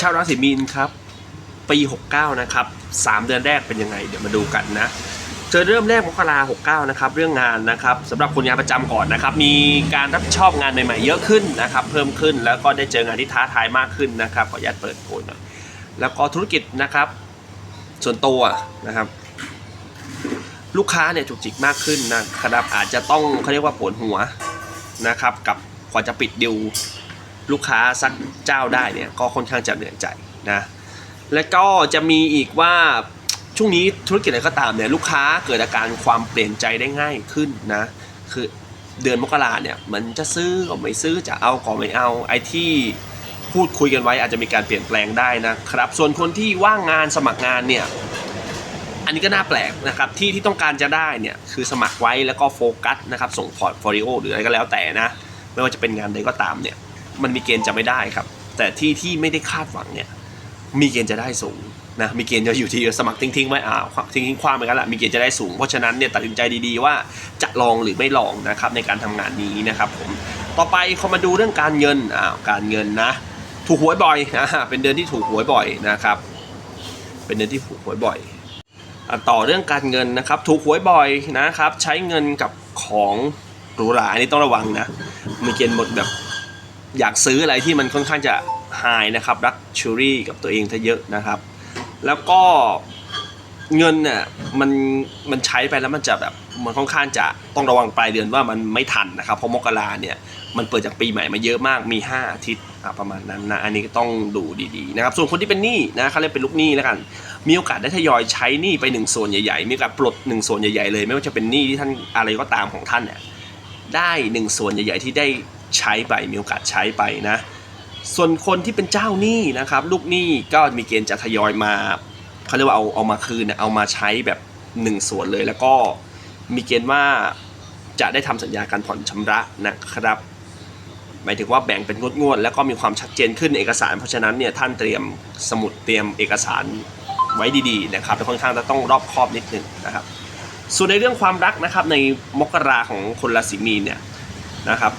ชาวราศีมีนครับ ปี 69 นะครับ 3 เดือนแรกเป็นยังไง เดี๋ยวมาดูกันนะเจอเริ่มแรกมกรา69นะครับเรื่องงานนะครับสำหรับคนงานประจำก่อนนะครับ มีการรับผิดชอบงานใหม่ๆเยอะขึ้นนะครับ เพิ่มขึ้นแล้วก็ได้เจองานที่ท้าทายมากขึ้นนะครับขออนุญาตเปิดโพยหน่อยแล้วก็ธุรกิจนะครับ ส่วนตัวนะครับ ลูกค้าเนี่ยจุกจิกมากขึ้นนะครับอาจจะต้องเขาเรียกว่าปวดหัวนะครับ กับกว่าจะปิดดิว ลูกค้าสักเจ้าได้เนี่ยก็ค่อนข้างจะเหนื่อยใจนะแล้วก็จะมีอีกว่าช่วงนี้ธุรกิจอะไรก็ตามเนี่ยลูกค้าเกิดอาการความเปลี่ยนใจได้ง่ายขึ้นนะคือเดือนมกราเนี่ยมันจะซื้อก็ไม่ซื้อจะเอาก็ไม่เอาไอ้ที่พูดคุยกันไว้อาจจะมีการเปลี่ยนแปลงได้นะครับ ส่วนคนที่ว่างงานสมัครงานเนี่ยอันนี้ก็น่าแปลกนะครับที่ที่ต้องการจะได้เนี่ยคือสมัครไว้แล้วก็โฟกัสนะครับส่งพอร์ตโฟลิโอหรืออะไรก็แล้วแต่นะไม่ว่าจะเป็นงานใดก็ตามเนี่ย มันมีเกณฑ์จะไม่ได้ครับ แต่ที่ที่ไม่ได้คาดหวังเนี่ยมีเกณฑ์จะได้สูงนะมีเกณฑ์จะอยู่ที่สมัครทิ้งๆไว้อ่าทิ้งทิ้งๆคว้างไปกันละมีเกณฑ์จะได้สูง เพราะฉะนั้นเนี่ยตัดสินใจดีๆว่าจะลองหรือไม่ลองนะครับในการทำงานนี้นะครับผมต่อไปเขามาดูเรื่องการเงินอ่าการเงินนะถูกหวยบ่อยอ่าเป็นเดือนที่ถูกหวยบ่อยนะครับเป็นเดือนที่ถูกหวยบ่อยอะต่อเรื่องการเงินนะครับถูกหวยบ่อยนะครับใช้เงินกับของหรูหราอันนี้ต้องระวังนะมีเกณฑ์หมดแบบ อยากซื้ออะไรที่มันค่อนข้างจะไฮนะครับรักชูรี่กับตัวเองซะเยอะนะครับ แล้วก็เงินเนี่ยมันมันใช้ไปแล้วมันจะแบบมันค่อนข้างจะต้องระวังปลายเดือนว่ามันไม่ทันนะครับเพราะมกราเนี่ยมันเปิดจากปีใหม่มาเยอะมากมี 5 อาทิตย์ประมาณนั้นนะอันนี้ก็ต้องดูดีๆนะครับส่วนคนที่เป็นหนี้นะเขาเรียกเป็นลูกหนี้แล้วกัน มีโอกาสได้ทยอยใช้หนี้ไปหนึ่งส่วนใหญ่ๆ มีโอกาสปลดหนึ่งส่วนใหญ่ๆเลย ไม่ว่าจะเป็นหนี้ที่ท่านอะไรก็ตามของท่านเนี่ยได้หนึ่งส่วนใหญ่ ๆ ที่ได้ ใช้ไปมีโอกาสใช้ไปนะ ส่วนคนที่เป็นเจ้าหนี้นะครับ ลูกหนี้ก็มีเกณฑ์จะทยอยมาเขาเรียกว่าเอาเอามาคืนเอามาใช้แบบหนึ่งส่วนเลย แล้วก็มีเกณฑ์ว่าจะได้ทำสัญญาการผ่อนชำระนะครับหมายถึงว่าแบ่งเป็นงวดๆแล้วก็มีความชัดเจนขึ้นเอกสาร เพราะฉะนั้นเนี่ยท่านเตรียมสมุดเตรียมเอกสารไว้ดีๆนะครับค่อนข้างจะต้องรอบคอบนิดนึงนะครับ ส่วนในเรื่องความรักนะครับในมกราของคนราศีมีนเนี่ยนะครับ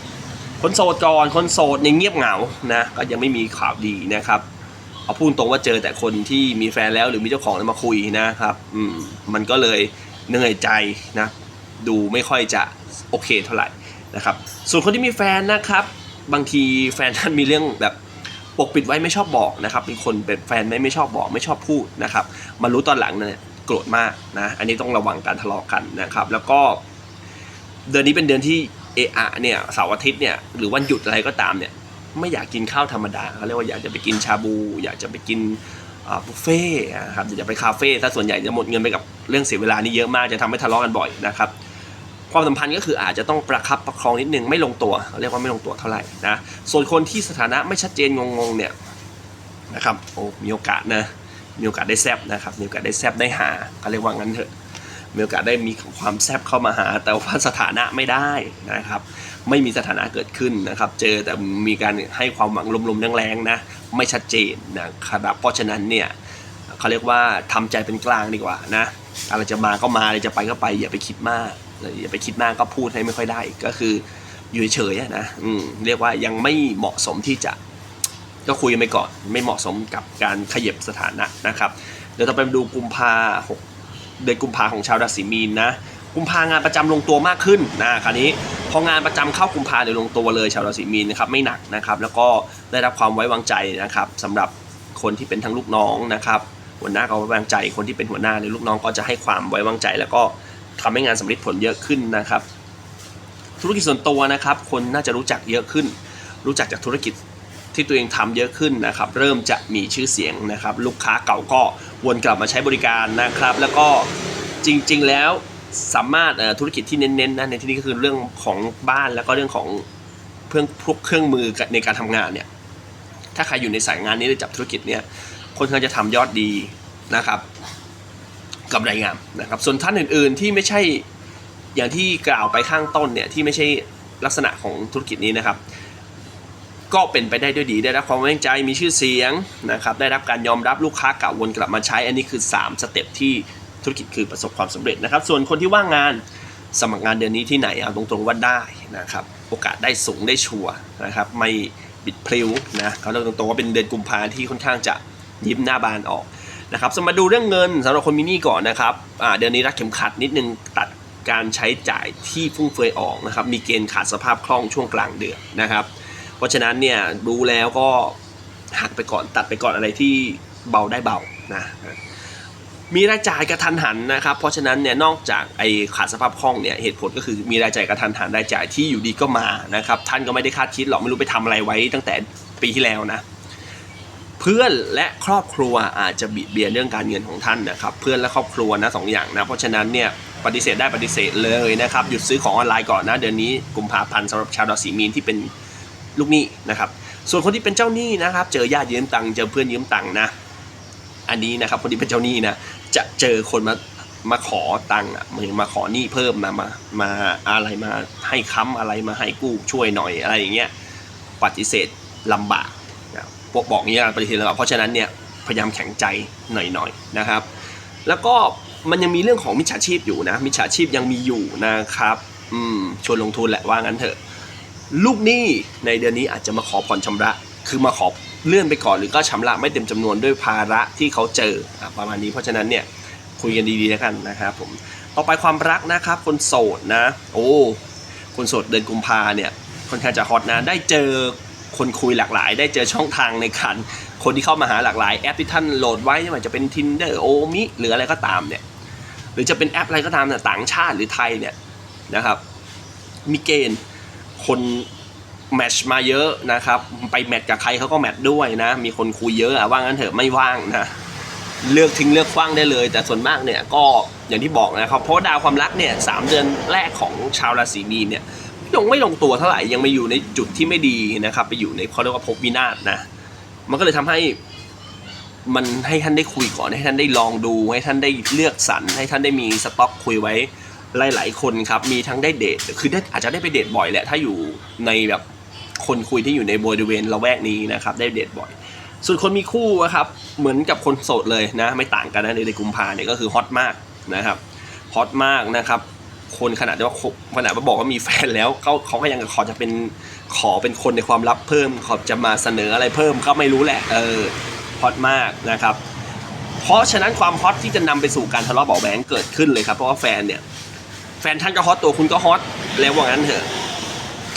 คนโสดก่อนคนโสดยังเงียบเหงานะก็ยังไม่มีข่าวดีนะครับเอาพูดตรงว่าเจอแต่คนที่มีแฟนแล้วหรือมีเจ้าของแล้วมาคุยนะครับอืมมันก็เลยเหนื่อยใจนะดูไม่ค่อยจะโอเคเท่าไหร่นะครับส่วนคนที่มีแฟนนะครับ บางทีแฟนท่านมีเรื่องแบบปกปิดไว้ไม่ชอบบอกนะครับมีคนเป็นแฟนไม่ไม่ชอบบอกไม่ชอบพูดนะครับมารู้ตอนหลังเนี่ยโกรธมากนะอันนี้ต้องระวังการทะเลาะกันนะครับ แล้วก็เดือนนี้เป็นเดือนที่ เอะอะเนี่ยเสาร์อาทิตย์เนี่ยหรือวันหยุดอะไรก็ตามเนี่ยไม่อยากกินข้าวธรรมดาเขาเรียกว่าอยากจะไปกินชาบู อยากจะไปกินบุฟเฟ่นะครับอยากจะไปคาเฟ่ถ้าส่วนใหญ่จะหมดเงินไปกับเรื่องเสียเวลานี่เยอะมากจะทำให้ทะเลาะกันบ่อยนะครับความสัมพันธ์ก็คืออาจจะต้องประคับประคองนิดนึงไม่ลงตัวเขาเรียกว่าไม่ลงตัวเท่าไหร่นะส่วนคนที่สถานะไม่ชัดเจนงงๆเนี่ยนะครับโอ้มีโอกาสนะมีโอกาสได้แซบนะครับมีโอกาสได้แซบได้หาเขาเรียกว่างั้นเถอะ มีโอกาสได้มีความแซบเข้ามาหา แต่ว่าสถานะไม่ได้นะครับ ไม่มีสถานะเกิดขึ้นนะครับ เจอแต่มีการให้ความหวังลมๆแรงๆนะไม่ชัดเจนนะครับเพราะฉะนั้นเนี่ยเขาเรียกว่าทำใจเป็นกลางดีกว่านะอะไรจะมาก็มาอะไรจะไปก็ไป อย่าไปคิดมากอย่าไปคิดมากก็พูดให้ไม่ค่อยได้ก็คืออยู่เฉยๆนะอืมเรียกว่ายังไม่เหมาะสมที่จะก็คุยไปก่อน ไม่เหมาะสมกับการขยับสถานะนะครับ เดี๋ยวต่อไปดูกุมภาหก เดือนกุมภาของชาวราศีมีนนะกุมภางานประจำลงตัวมากขึ้นนะคราวนี้พองานประจำเข้ากุมภาเดี๋ยวลงตัวเลย ชาวราศีมีนนะครับไม่หนักนะครับแล้วก็ได้รับความไว้วางใจนะครับสำหรับคนที่เป็นทั้งลูกน้องนะครับหัวหน้าก็ไว้วางใจคนที่เป็นหัวหน้าหรือลูกน้องก็จะให้ความไว้วางใจ แล้วก็ทำให้งานสำเร็จผลเยอะขึ้นนะครับ ธุรกิจส่วนตัวนะครับ คนน่าจะรู้จักเยอะขึ้น รู้จักจากธุรกิจ ที่ตัวเองทำเยอะขึ้นนะครับเริ่มจะมีชื่อเสียงนะครับ ลูกค้าเก่าก็วนกลับมาใช้บริการนะครับ แล้วก็จริง ๆ แล้วสามารถธุรกิจที่เน้นๆนะในที่นี้ก็คือเรื่องของบ้านแล้วก็เรื่องของเพื่องพวกเครื่องมือในการทำงานเนี่ยถ้าใครอยู่ในสายงานนี้หรือจับธุรกิจเนี่ยคนข้างจะทำยอดดีนะครับกำไรงามนะครับส่วนท่านอื่นๆที่ไม่ใช่อย่างที่กล่าวไปข้างต้นเนี่ยที่ไม่ใช่ลักษณะของธุรกิจนี้นะครับ ก็เป็นไปได้ด้วยดีได้รับความไว้วางใจมีชื่อเสียงนะครับได้รับการยอมรับลูกค้าเก่าวนกลับมาใช้ อันนี้คือ 3 สเต็ปที่ธุรกิจคือประสบความสำเร็จนะครับ ส่วนคนที่ว่างงานสมัครงานเดือนนี้ที่ไหนเอาตรงๆว่าได้นะครับโอกาสได้สูงได้ชัวนะครับไม่ปิดพลิ้วนะเขาเรียกตรงๆว่าเป็นเดือนกุมภาที่ค่อนข้างจะยิ้มหน้าบานออกนะครับสมาดูเรื่องเงินสำหรับคนมีหนี้ก่อนนะครับเดือนนี้รักเข็มขัดนิดนึงตัดการใช้จ่ายที่ฟุ่มเฟือยออกนะครับมีเกณฑ์ขาดสภาพคล่องช่วงกลางเดือนนะครับ เพราะฉะนั้นเนี่ยดูแล้วก็หักไปก่อนตัดไปก่อนอะไรที่เบาได้เบานะมีรายจ่ายกระทันหันนะครับ เพราะฉะนั้นเนี่ยนอกจากไอ้ขาดสภาพคล่องเนี่ยเหตุผลก็คือมีรายจ่ายกระทันหันรายจ่ายที่อยู่ดีก็มานะครับท่านก็ไม่ได้คาดคิดหรอกไม่รู้ไปทำอะไรไว้ตั้งแต่ปีที่แล้วนะเพื่อนและครอบครัวอาจจะบิดเบียนเรื่องการเงินของท่านนะครับ เพื่อนและครอบครัวนะสองอย่างนะเพราะฉะนั้นเนี่ยปฏิเสธได้ปฏิเสธเลยนะครับหยุดซื้อของออนไลน์ก่อนนะเดือนนี้กุมภาพันธ์สำหรับชาวราศีมีนที่เป็น ลูกหนี้นะครับ ส่วนคนที่เป็นเจ้าหนี้นะครับ เจอญาติยืมตังค์เจอเพื่อนยืมตังค์นะอันนี้นะครับคนที่เป็นเจ้าหนี้นะจะเจอคนมามาขอตังค์อะมือมาขอหนี้เพิ่มมามามาอะไรมาให้ค้ำอะไรมาให้กู้ช่วยหน่อยอะไรอย่างเงี้ยปฏิเสธลำบากนะพวกบอกอย่างนี้ยปฏิเสธลำบากเพราะฉะนั้นเนี่ยพยายามแข็งใจหน่อยๆนะครับ แล้วก็มันยังมีเรื่องของมิจฉาชีพอยู่นะมิจฉาชีพยังมีอยู่นะครับอืมชวนลงทุนแหละว่างั้นเถอะ ลูกหนี้ในเดือนนี้อาจจะมาขอผ่อนชำระ คือมาขอเลื่อนไปก่อนหรือก็ชำระไม่เต็มจำนวนด้วยภาระที่เขาเจออประมาณนี้เพราะฉะนั้นเนี่ยคุยกันดีๆแล้วกันนะครับผมต่อไปความรักนะครับคนโสดนะ โอ้คนโสดเดือนกุมภาเนี่ยค่อนข้างจะฮอตนะได้เจอคนคุยหลากหลาย ได้เจอช่องทางในการคนที่เข้ามาหาหลากหลายแอปที่ท่านโหลดไว้ไม่ว่าจะเป็น Tinder โอมิหรืออะไรก็ตามเนี่ยหรือจะเป็นแอปอะไรก็ตามเนี่ยต่างชาติหรือไทยเนี่ยนะครับมีเกณฑ์ คนแมทชมาเยอะนะครับ ไปแมทกับใครเขาก็แมทด้วยนะ มีคนคุยเยอะอะว่างั้นเถอะไม่ว่างนะ เลือกทิ้งเลือกคว้างได้เลย แต่ส่วนมากเนี่ยก็อย่างที่บอกนะครับ เพราะดาวความรักเนี่ยสามเดือนแรกของชาวราศีมีนเนี่ยยังไม่ลงตัวเท่าไหร่ยังไม่อยู่ในจุดที่ไม่ดีนะครับ ไปอยู่ในเขาเรียกว่าภพวินาศนะ มันก็เลยทำให้มันให้ท่านได้คุยก่อนให้ท่านได้ลองดูให้ท่านได้เลือกสรรให้ท่านได้มีสต็อกคุยไว้ หลายๆ คนครับมีทั้งได้เดทคือได้อาจจะได้ไปเดทบ่อยแหละถ้าอยู่ในแบบคนคุยที่อยู่ในบริเวณละแวกนี้นะครับได้เดทบ่อย ส่วนคนมีคู่อะครับเหมือนกับคนโสดเลยนะไม่ต่างกันนะในกุมภาเนี่ยก็คือฮอตมากนะครับฮอตมากนะครับคนขนาดที่ว่าขนาดว่าบอกว่ามีแฟนแล้วเขาเขาก็ยังขอจะเป็นขอเป็นคนในความลับเพิ่ม ขอจะมาเสนออะไรเพิ่มก็ไม่รู้แหละเออฮอตมากนะครับ เพราะฉะนั้นความฮอตที่จะนำไปสู่การทะเลาะเบาแหวงเกิดขึ้นเลยครับเพราะว่าแฟนเนี่ย แฟนท่านก็ฮอตตัวคุณก็ฮอตแล้วว่างั้นเถอะ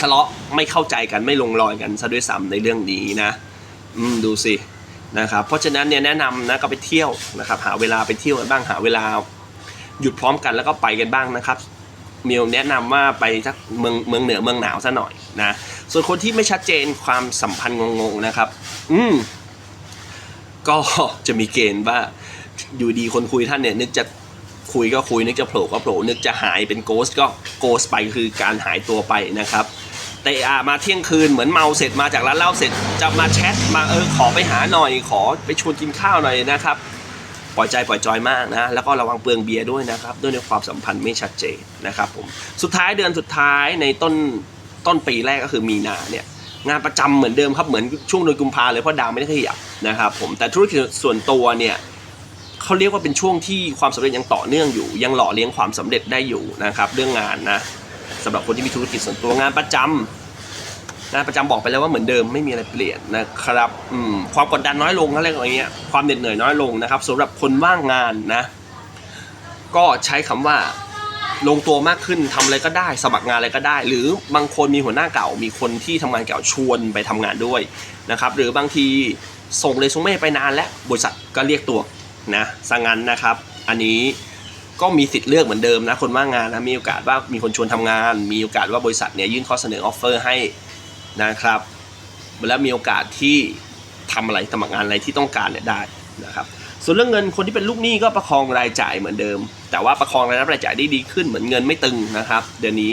ทะเลาะไม่เข้าใจกันไม่ลงรอยกันซะด้วยซ้ำในเรื่องนี้นะอืมดูสินะครับเพราะฉะนั้นเนี่ยแนะนำนะก็ไปเที่ยวนะครับ หาเวลาไปเที่ยวกันบ้างหาเวลาหยุดพร้อมกันแล้วก็ไปกันบ้างนะครับมีแนะนำว่าไปสักเมืองเมืองเหนือเมืองหนาวซะหน่อยนะส่วนคนที่ไม่ชัดเจนความสัมพันธ์งงๆนะครับ อืมก็จะมีเกณฑ์ว่าอยู่ดีคนคุยท่านเนี่ยนึกจะ คุยก็คุยนึกจะโผล่ก็โผล่นึกจะหายเป็นโกสก็โกสไปคือการหายตัวไปนะครับแต่อ่ามาเที่ยงคืนเหมือนเมาเสร็จมาจากร้านเหล้าเสร็จจะมาแชทมาเออขอไปหาหน่อยขอไปชวนกินข้าวหน่อยนะครับ ปล่อยใจปล่อยจอยมากนะแล้วก็ระวังเปลืองเบียร์ด้วยนะครับ ด้วยในความสัมพันธ์ไม่ชัดเจนนะครับผมสุดท้ายเดือนสุดท้ายในต้นต้นปีแรกก็คือมีนาเนี่ยงานประจำเหมือนเดิมครับเหมือนช่วงเดือนกุมภาเลยเพราะดาวไม่ได้ขยับนะครับผมแต่ธุรกิจส่วนตัวเนี่ย เขาเรียกว่าเป็นช่วงที่ความสำเร็จยังต่อเนื่องอยู่ ยังหล่อเลี้ยงความสำเร็จได้อยู่นะครับ เรื่องงานนะสำหรับคนที่มีธุรกิจส่วนตัวงานประจำงานประจำบอกไปแล้วว่าเหมือนเดิมไม่มีอะไรเปลี่ยนนะครับอืมความกดดันน้อยลงอะไรอย่างเงี้ยความเหน็ดเหนื่อยน้อยลงนะครับสำหรับคนว่างงานนะก็ใช้คำว่าลงตัวมากขึ้นทำอะไรก็ได้ สมัครงานอะไรก็ได้ หรือบางคนมีหัวหน้าเก่า มีคนที่ทำงานเก่าชวนไปทำงานด้วยนะครับ หรือบางทีส่งเรซูเม่ไปนานแล้วบริษัทก็เรียกตัว นะสังงั้นนะครับ อันนี้ก็มีสิทธิ์เลือกเหมือนเดิมนะ คนว่างงานนะมีโอกาสว่ามีคนชวนทำงาน มีโอกาสว่าบริษัทเนี่ยยื่นข้อเสนอออฟเฟอร์ให้นะครับแล้วมีโอกาสที่ทำอะไรสมัครงานอะไรที่ต้องการเนี่ยได้นะครับส่วนเรื่องเงินคนที่เป็นลูกหนี้ก็ประคองรายจ่ายเหมือนเดิม แต่ว่าประคองรายรับรายจ่ายได้ดีขึ้นเหมือนเงินไม่ตึงนะครับเดือนนี้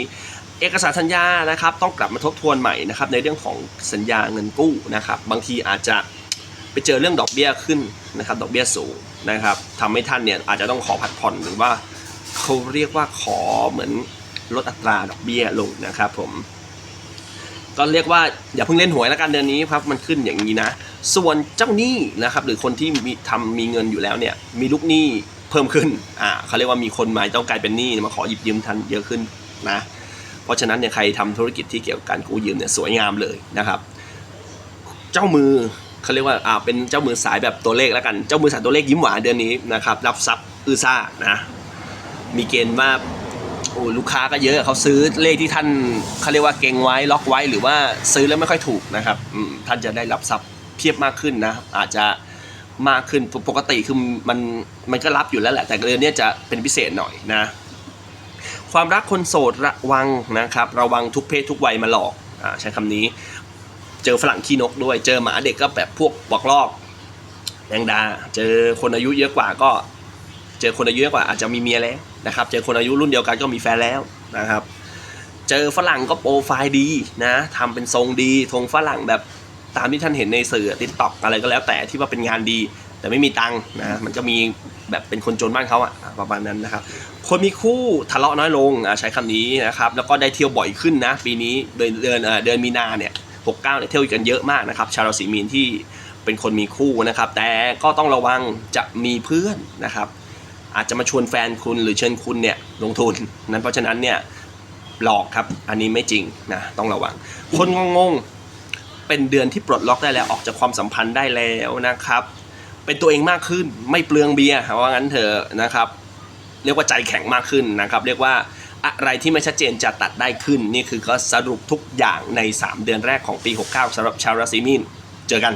เอกสารสัญญานะครับต้องกลับมาทบทวนใหม่นะครับในเรื่องของสัญญาเงินกู้นะครับบางทีอาจจะ ไปเจอเรื่องดอกเบี้ยขึ้นนะครับดอกเบี้ยสูงนะครับทำให้ท่านเนี่ยอาจจะต้องขอผัดผ่อนหรือว่าเขาเรียกว่าขอเหมือนลดอัตราดอกเบี้ยลงนะครับผมก็เรียกว่าอย่าเพิ่งเล่นหวยแล้วกันเดือนนี้ครับมันขึ้นอย่างนี้นะ ส่วนเจ้าหนี้นะครับหรือคนที่มีทำมีเงินอยู่แล้วเนี่ยมีลูกหนี้เพิ่มขึ้นอ่าเขาเรียกว่ามีคนมาต้องกลายเป็นหนี้มาขอหยิบยืมทันเยอะขึ้นนะ เพราะฉะนั้นเนี่ยใครทำธุรกิจที่เกี่ยวกับการกู้ยืมเนี่ยสวยงามเลยนะครับ เจ้ามือ เขาเรียกว่าอ่าเป็นเจ้ามือสายแบบตัวเลขแล้วกัน เจ้ามือสายตัวเลขยิ้มหวานเดือนนี้นะครับรับทรัพย์อือซ่านะมีเกณฑ์ว่าโอ้ลูกค้าก็เยอะเขาซื้อเลขที่ท่านเขาเรียกว่าเก่งไว้ล็อกไว้หรือว่าซื้อแล้วไม่ค่อยถูกนะครับท่านจะได้รับทรัพย์เพียบมากขึ้นนะอาจจะมากขึ้นปกติคือมันมันก็รับอยู่แล้วแหละ แต่เดือนนี้จะเป็นพิเศษหน่อยนะ ความรักคนโสดระวังนะครับ ระวังทุกเพศทุกวัยมาหลอกอ่าใช้คำนี้ เจอฝรั่งขี้นกด้วย เจอหมาเด็กก็แบบพวกบอกลอกแมงดา เจอคนอายุเยอะกว่าก็ เจอคนอายุเยอะกว่าอาจจะมีเมียแล้วนะครับ เจอคนอายุรุ่นเดียวกันก็มีแฟนแล้วนะครับ เจอฝรั่งก็โปรไฟล์ดีนะทำเป็นทรงดีทรงฝรั่งแบบตามที่ท่านเห็นในสื่อติ๊กต็อกอะไรก็แล้วแต่ที่ว่าเป็นงานดี แต่ไม่มีตังค์นะมันก็มีแบบเป็นคนจนบ้านเขาอะประมาณนั้นนะครับ คนมีคู่ทะเลาะน้อยลงอะใช้คำนี้นะครับ แล้วก็ได้เที่ยวบ่อยขึ้นนะ ปีนี้เดือนเดือนเดือนมีนาเนี่ย หกเก้าเนี่ยเที่ยวกันเยอะมากนะครับ ชาวราศีมีนที่เป็นคนมีคู่นะครับ แต่ก็ต้องระวังจะมีเพื่อนนะครับ อาจจะมาชวนแฟนคุณหรือเชิญคุณเนี่ยลงทุนนั้นเพราะฉะนั้นเนี่ยหลอกครับอันนี้ไม่จริงนะต้องระวัง คนงงๆเป็นเดือนที่ปลดล็อกได้แล้วออกจากความสัมพันธ์ได้แล้วนะครับ เป็นตัวเองมากขึ้นไม่เปลืองเบียร์ว่างั้นเถอะนะครับ เรียกว่าใจแข็งมากขึ้นนะครับ เรียกว่า อะไรที่ไม่ชัดเจนจะตัดได้ขึ้น นี่คือก็สรุปทุกอย่างใน 3 เดือนแรกของปี 69สำหรับชาวราศีมีน เจอกัน